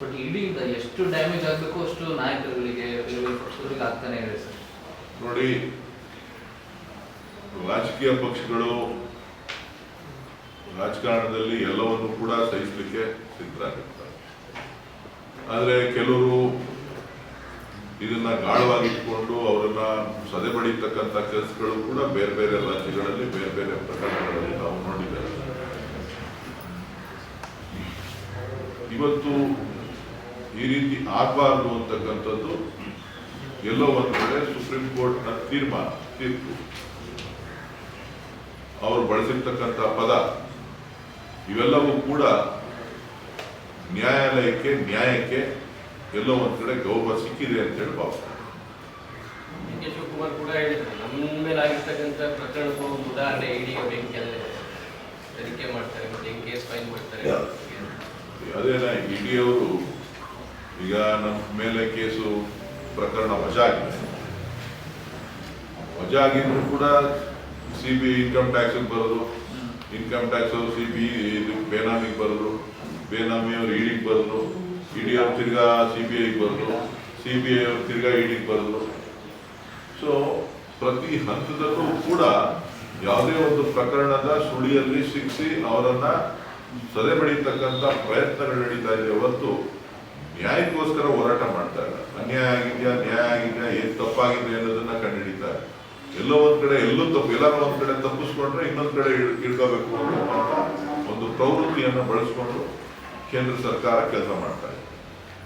But ಇಡೀ ಎಷ್ಟು damage ಆಗಬೇಕು ಅಷ್ಟು ನಾಯಕರುಗಳಿಗೆ ಪಕ್ಷದವರಿಗೆ ಆಗ್ತಾನೆ ಇದೆ ಸರ್. ನೋಡಿ, ರಾಜಕೀಯ ಪಕ್ಷಗಳು ರಾಜಕಾರಣದಲ್ಲಿ ಎಲ್ಲವನ್ನು ಕೂಡ ಸಹಿಸಲಿಕ್ಕೆ ಸಿದ್ಧರಾಗಿರ್ತಾರೆ ಆದರೆ ಕೆಲವರು ಇದನ್ನ ಗಾಢವಾಗಿಟ್ಕೊಂಡು ಅವರನ್ನ ಸದೆ ಬಡಿಯತಕ್ಕಂಥ ಕೆಲಸಗಳು ಕೂಡ ಬೇರೆ ಬೇರೆ ರಾಜ್ಯಗಳಲ್ಲಿ, ಬೇರೆ ಬೇರೆ ಪ್ರಕರಣಗಳಲ್ಲಿ ನಾವು ನೋಡಿದ್ದೇವೆ. ಇವತ್ತು ಈ ರೀತಿ ಆಗಬಾರ್ದು ಅಂತಕ್ಕಂಥದ್ದು ಎಲ್ಲೋ ಒಂದು ಕಡೆ ಸುಪ್ರೀಂ ಕೋರ್ಟ್ನ ತೀರ್ಮಾನ ತೀರ್ಪು. ಅವರು ಬಳಸಿರ್ತಕ್ಕಂಥ ಪದ ಇವೆಲ್ಲವೂ ಕೂಡ ನ್ಯಾಯಾಲಯಕ್ಕೆ ನ್ಯಾಯಕ್ಕೆ ಎಲ್ಲೋ ಒಂದು ಕಡೆ ಗೌರವ ಸಿಕ್ಕಿದೆ ಅಂತ ಹೇಳಿ ಭಾವಿಸ್ತಾರೆ. ಕೆ ಶಿವಕುಮಾರ್ ಕೂಡ ಹೇಳಿದ್ರು ನಮ್ಮ ಮೇಲೆ ಆಗಿರ್ತಕ್ಕಂಥ ಪ್ರಕರಣಕ್ಕೂ ಒಂದು ಉದಾಹರಣೆ ಇಡೀ ಬೆಂಕಿಯಲ್ಲಿ ತನಿಖೆ ಮಾಡ್ತಾರೆ ಮತ್ತೆ ಕೇಸ್ ಫೈಲ್ ಮಾಡ್ತಾರೆ ಅದೇನ ಇಡಿಯವರು ಈಗ ನಮ್ಮ ಮೇಲೆ ಕೇಸು ಪ್ರಕರಣ ವಜಾ ಆಗಿದೆ ವಜಾ ಆಗಿದ್ರು ಕೂಡ ಸಿ ಬಿ ಇನ್ಕಮ್ ಟ್ಯಾಕ್ಸ್ ಬರೋದು ಇನ್ಕಮ್ ಟ್ಯಾಕ್ಸ್ ಸಿ ಬಿ ಬೇನಾಮಿಗೆ ಬರೋದು, ಬೇನಾಮಿ ಅವ್ರು ಇಡಿಗೆ ಬರೋದು ಇಡಿ ಅವ್ರು ತಿರ್ಗಾ ಸಿ ಬಿ ಐಗೆ ಬರೋದು ಸಿ ಬಿ ಐ ಅವ್ರು ತಿರ್ಗಾ ಇಡಿಗೆ ಬರೋದು. ಸೊ ಪ್ರತಿ ಹಂತದಲ್ಲೂ ಕೂಡ ಯಾವುದೇ ಒಂದು ಪ್ರಕರಣದ ಸುಳಿಯಲ್ಲಿ ಸಿಕ್ಕಿಸಿ ಅವರನ್ನ ಸದೆ ಬಡಿತಕ್ಕಂಥ ಪ್ರಯತ್ನಗಳು ನಡೀತಾ ಇದೆ. ಹೊರತು ನ್ಯಾಯಕ್ಕೋಸ್ಕರ ಹೋರಾಟ ಮಾಡ್ತಾ ಇಲ್ಲ ಅನ್ಯಾಯ ಆಗಿದ್ಯಾ, ನ್ಯಾಯ ಆಗಿದ್ಯಾ, ಏನ್ ತಪ್ಪಾಗಿದೆ ಅನ್ನೋದನ್ನ ಕಂಡುಹಿಡಿತಾರೆ. ಎಲ್ಲೋ ಒಂದ್ ಕಡೆ ಎಲ್ಲೂ ತಪ್ಪು ಎಲ್ಲ ಒಂದ್ ಕಡೆ ತಪ್ಪಿಸ್ಕೊಂಡ್ರೆ ಇನ್ನೊಂದ್ ಕಡೆ ಇಡ್ಕೋಬೇಕು ಅನ್ನೋ ಒಂದು ಪ್ರವೃತ್ತಿಯನ್ನು ಬಳಸ್ಕೊಂಡು ಕೇಂದ್ರ ಸರ್ಕಾರ ಕೆಲಸ ಮಾಡ್ತಾ ಇದೆ.